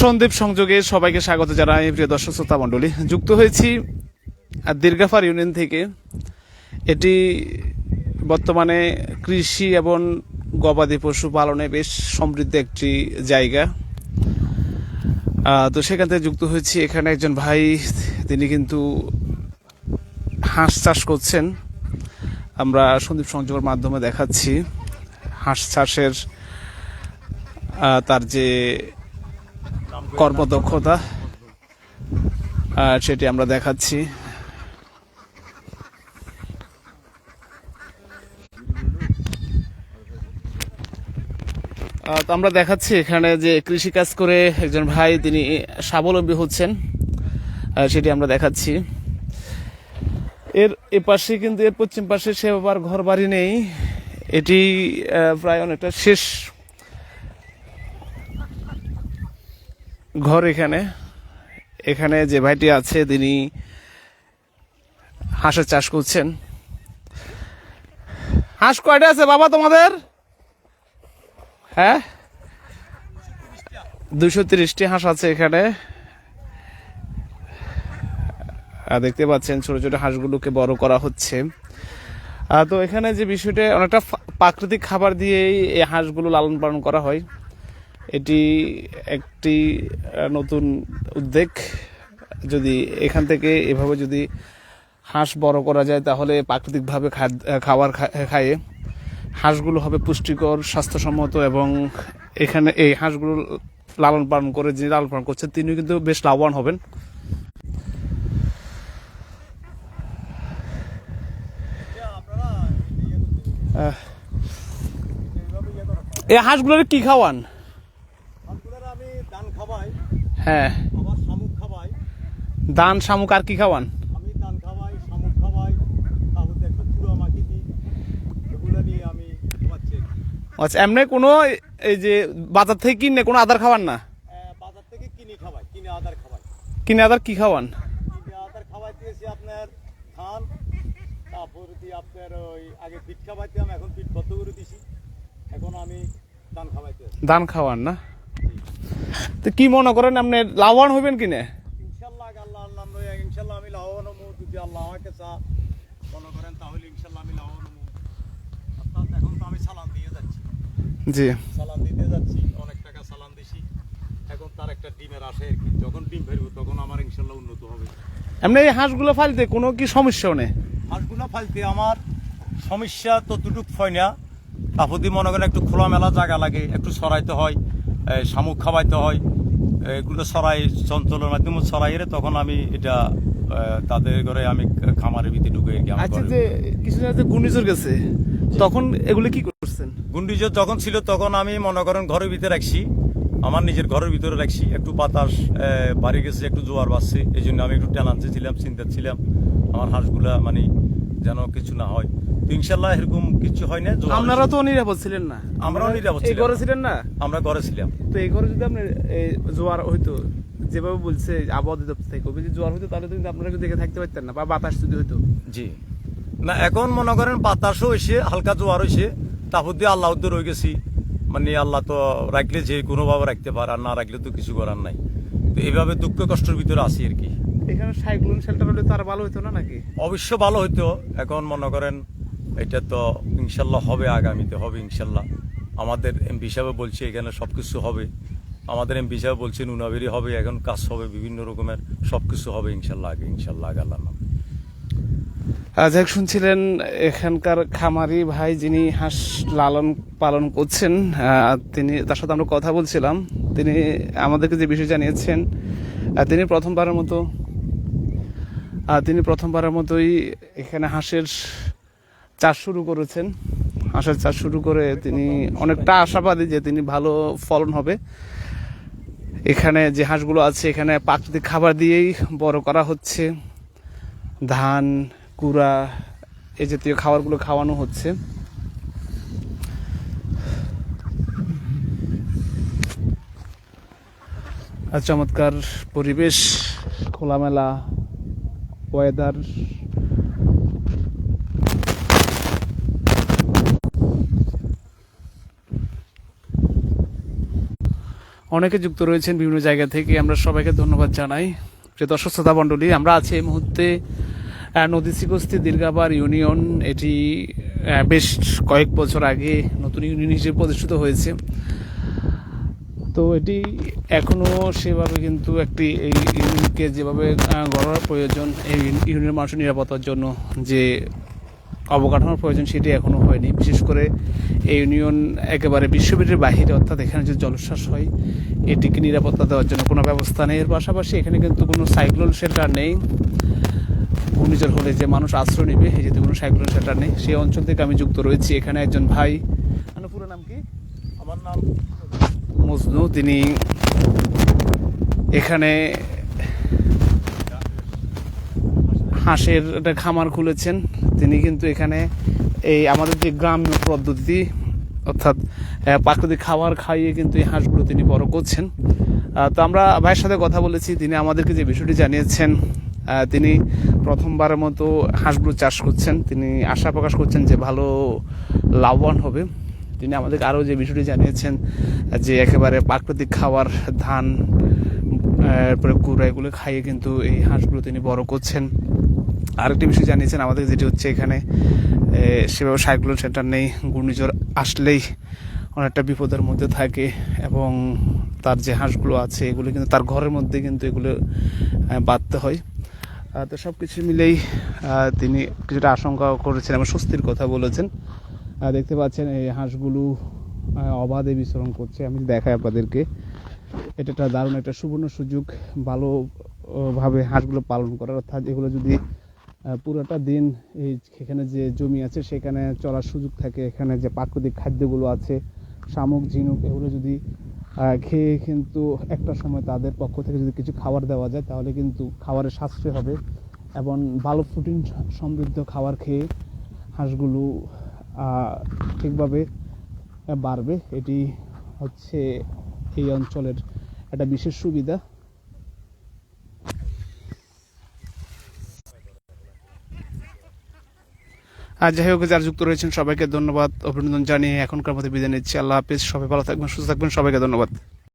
সন্দীপ সংযোগে সবাইকে স্বাগত জানাই, প্রিয় দর্শক শ্রোতা মণ্ডলী। যুক্ত হয়েছি দীর্ঘাফার ইউনিয়ন থেকে। এটি বর্তমানে কৃষি এবং গবাদি পশু পালনে বেশ সমৃদ্ধ একটি জায়গা। তো সেখান থেকে যুক্ত হয়েছি। এখানে একজন ভাই, তিনি কিন্তু হাঁস চাষ করছেন। আমরা সন্দীপ সংযোগের মাধ্যমে দেখাচ্ছি। হাঁস চাষের তার যে কর্মদক্ষতা আহ, সেটি আমরা দেখাচ্ছি। তো আমরা দেখাচ্ছি এখানে যে কৃষিকাজ করে একজন ভাই তিনি স্বাবলম্বী হচ্ছেন সেটি আমরা দেখাচ্ছি। এর এ পাশে কিন্তু এর পশ্চিম পাশে সে আবার ঘর বাড়ি নেই। এটি প্রায় অনেকটা শেষ ঘর এখানে। এখানে যে ভাইটি আছে, তিনি হাঁসের চাষ করছেন। হাঁস কয়টা আছে বাবা তোমাদের? হ্যাঁ? দুশো তিরিশটি হাঁস আছে এখানে। দেখতে পাচ্ছেন ছোট ছোট হাঁসগুলোকে বড় করা হচ্ছে। তো এখানে যে বিষয়টা, অনেকটা প্রাকৃতিক খাবার দিয়েই এই হাঁসগুলো লালন পালন করা হয়। এটি একটি নতুন উদ্যোগ যদি এখান থেকে এভাবে যদি হাঁস বড় করা যায়, তাহলে প্রাকৃতিকভাবে খাবার খা- খাইয়ে হাঁসগুলো হবে পুষ্টিকর, স্বাস্থ্যসম্মত এবং এখানে এই হাঁসগুলো লালন পালন করে, যিনি লালন পালন করছেন, তিনিও কিন্তু বেশ লাভবান হবেন। এই হাঁসগুলোর কি খাওয়ান হাঁসগুলোর আমি ধান খাওয়াই হ্যাঁ। আবার শামুক খাওয়াই দান শামুক আর কি খাওয়ান? আমি ধান খাওয়াই শামুক খাওয়াই তারপরে একটু পুরো মাটি দিই এগুলো নিয়ে আমি খাওয়াচ্ছি আচ্ছা এমনি কোনো এই যে বাজার থেকে কিনে কোনো আদার খাওয়ান না? আহ, বাজার থেকে কিনে খাওয়াই কিনে আদার খাওয়াই। কিনে আদার কি খাওয়ান? কিনে আদার খাওয়াই দিয়েছি আপনার ধান তারপর দিয়ে আপনার ওই আগে পিঠ খাওয়াইতাম এখন পিঠ বদ্ধ করে দিছি। এখন আমি ধান খাওয়াইতে। ধান খাওয়ান না? তো কি মনে করেন আপনি লাভবান মনে তো সালান দিয়ে যাচ্ছি। জি। সালান দিতে যাচ্ছি অনেক টাকা সালান দিছি। এখন তার একটা ডিমের আসে আর কি। যখন ডিম ফেরবো তখন আমার ইনশাল্লাহ উন্নত হবে। এমনি এই হাঁসগুলো ফালতে কোনো কি সমস্যাও নেই? হাঁসগুলো ফালতে আমার সমস্যা ততটুক হয় না। তারপর দিয়ে মনে করেন একটু খোলামেলা জায়গা লাগে একটু সরাইতে হয়। শামুক খাওয়াইতে হয়। এগুলো সরাই চঞ্চলের মাধ্যমে সরাইলে তখন আমি এটা তাদের ঘরে আমি খামারের ভিতরে ঢুকে আচ্ছা যে কিছুদিন আগে ঘূর্ণিঝড় গেছে তখন এগুলো কি করছেন? গুন্ডিজোর যখন ছিল তখন আমি মনে করেন ঘরের ভিতরে রাখছি। আমার নিজের ঘরের ভিতরে রাখছি। একটু বাতাস বাড়ি গেছে একটু জোয়ার বাড়ছে এই জন্য আমি একটু টেনান্সে ছিলাম চিন্তা ছিলাম। আমার হাঁসগুলা মানে যেন কিছু না হয়। ইনশাল্লাহ এরকম কিছু হয় না। আপনারা তো নিরাপদ ছিলেন না। আমরাও নিরাপদ এই। ঘরে ছিলেন না? আমরা ঘরে ছিলাম। তো এই ঘরে যদি আপনার এই জোয়ার হইতো যেভাবে বলছে আবহাওয়া অধিদপ্তর থেকে যদি জোয়ার হইতো তাহলে কিন্তু আপনারা দেখে থাকতে পারতেন না বা বাতাস যদি হইতো। জি। না এখন মনে করেন বাতাসও হয়েছে হালকা জোয়ার হয়েছে তারপর দিয়ে আল্লাহ উদ্দর রয়ে গেছি। মানে আল্লাহ তো রাখলে যে কোনোভাবে রাখতে পারে আর না রাখলে তো কিছু করার নাই। তো এইভাবে দুঃখ কষ্টের ভিতরে আছি আর কি। এখানে সাইক্লোন শেল্টার হলে তো আর ভালো হইতো না নাকি? অবশ্য ভালো হইতো এখন মনে করেন এটা তো ইনশাল্লাহ হবে আগামীতে, হবে ইনশাল্লাহ। আমাদের এমপি হিসাবে বলছে এখানে সব কিছু হবে। আমাদের এমপি হিসাবে বলছে নুনাবেরি হবে, এখন কাজ হবে, বিভিন্ন রকমের সব কিছু হবে ইনশাল্লাহ আগে ইনশাল্লাহ আগে আল্লাহ আজ শুনছিলেন এখানকার খামারি ভাই যিনি হাঁস লালন পালন করছেন তিনি তার সাথে আমরা কথা বলছিলাম। তিনি আমাদেরকে যে বিষয় জানিয়েছেন তিনি প্রথমবারের মতো তিনি প্রথমবারের মতোই এখানে হাঁসের চাষ শুরু করেছেন। হাঁসের চাষ শুরু করে তিনি অনেকটা আশাবাদী যে তিনি ভালো ফলন হবে। এখানে যে হাঁসগুলো আছে, এখানে প্রাকৃতিক খাবার দিয়েই বড় করা হচ্ছে। ধান, কুড়া এই জাতীয় খাবারগুলো খাওয়ানো হচ্ছে। আর চমৎকার পরিবেশ, খোলামেলা ওয়েদার অনেকে যুক্ত রয়েছেন বিভিন্ন জায়গা থেকে। আমরা সবাইকে ধন্যবাদ জানাই। যে দর্শক, শ্রোতা মণ্ডলী, আমরা আছি এই মুহূর্তে নদী শ্রীকস্তি দীর্ঘাবার ইউনিয়ন। এটি বেশ কয়েক বছর আগে নতুন ইউনিয়ন হিসেবে প্রতিষ্ঠিত হয়েছে। তো এটি এখনও সেভাবে কিন্তু একটি এই ইউনিয়নকে যেভাবে গড়ার প্রয়োজন, এই ইউনিয়নের মানুষের নিরাপত্তার জন্য যে অবকাঠামোর প্রয়োজন সেটি এখনও হয়নি। বিশেষ করে এই ইউনিয়ন একেবারে বিশ্ববিদ্যালয়ের বাহিরে অর্থাৎ এখানে যে জলোচ্ছ্বাস হয় এটিকে নিরাপত্তা দেওয়ার জন্য কোনো ব্যবস্থা নেই। এর পাশাপাশি এখানে কিন্তু কোনো সাইক্লোন শেল্টার নেই। ঘূর্ণিঝড় হলে যে মানুষ আশ্রয় নেবে যেহেতু কোনো সাইক্লোন শেল্টার নেই। সেই অঞ্চল থেকে আমি যুক্ত রয়েছি। এখানে একজন ভাই আপনার পুরো নাম কি? আমার নাম মজনু। তিনি এখানে হাঁসের একটা খামার খুলেছেন। তিনি কিন্তু এখানে এই আমাদের যে গ্রাম্য পদ্ধতি, অর্থাৎ প্রাকৃতিক খাবার খাইয়ে কিন্তু এই হাঁসগুলো তিনি বড় করছেন। তো আমরা ভাইয়ের সাথে কথা বলেছি, তিনি আমাদেরকে যে বিষয়টি জানিয়েছেন তিনি প্রথমবারের মতো হাঁসগুলো চাষ করছেন। তিনি আশা প্রকাশ করছেন যে ভালো লাভবান হবে। তিনি আমাদেরকে আরও যে বিষয়টি জানিয়েছেন, যে একেবারে প্রাকৃতিক খাবার, ধান এরপরে কুড়া এগুলো খাইয়ে কিন্তু এই হাঁসগুলো তিনি বড় করছেন। আরেকটি বিষয় জানিয়েছেন আমাদের, যেটি হচ্ছে এখানে সেভাবে সাইক্লোন সেন্টার নেই, ঘূর্ণিঝড় আসলেই অনেকটা বিপদের মধ্যে থাকে এবং তার যে হাঁসগুলো আছে, এগুলো কিন্তু তার ঘরের মধ্যে কিন্তু এগুলো বাঁধতে হয়। তো সব কিছু মিলেই তিনি কিছুটা আশঙ্কা করেছেন এবং স্বস্তির কথা বলেছেন। দেখতে পাচ্ছেন এই হাঁসগুলো অবাধে বিচরণ করছে। আমি দেখাই আপনাদেরকে। এটা একটা দারুণ একটা সুবর্ণ সুযোগ ভালোভাবে হাঁসগুলো পালন করার অর্থাৎ এগুলো যদি পুরোটা দিন এই এখানে যে জমি আছে সেখানে চলার সুযোগ থাকে, এখানে যে প্রাকৃতিক খাদ্যগুলো আছে, শামুক, ঝিনুক, এগুলো যদি খেয়ে কিন্তু একটা সময় তাদের পক্ষ থেকে যদি কিছু খাবার দেওয়া যায়, তাহলে কিন্তু খাবারের সাশ্রয় হবে এবং ভালো প্রোটিন সমৃদ্ধ খাবার খেয়ে হাঁসগুলো ঠিকভাবে বাড়বে। এটি হচ্ছে এই অঞ্চলের একটা বিশেষ সুবিধা। আর যাই হোক, যারা যুক্ত রয়েছেন, সবাইকে ধন্যবাদ, অভিনন্দন জানিয়ে এখনকার মধ্যে বিদায় নিচ্ছি। আল্লাহ হাফিজ, সবাই ভালো থাকবেন, সুস্থ থাকবেন, সবাইকে ধন্যবাদ।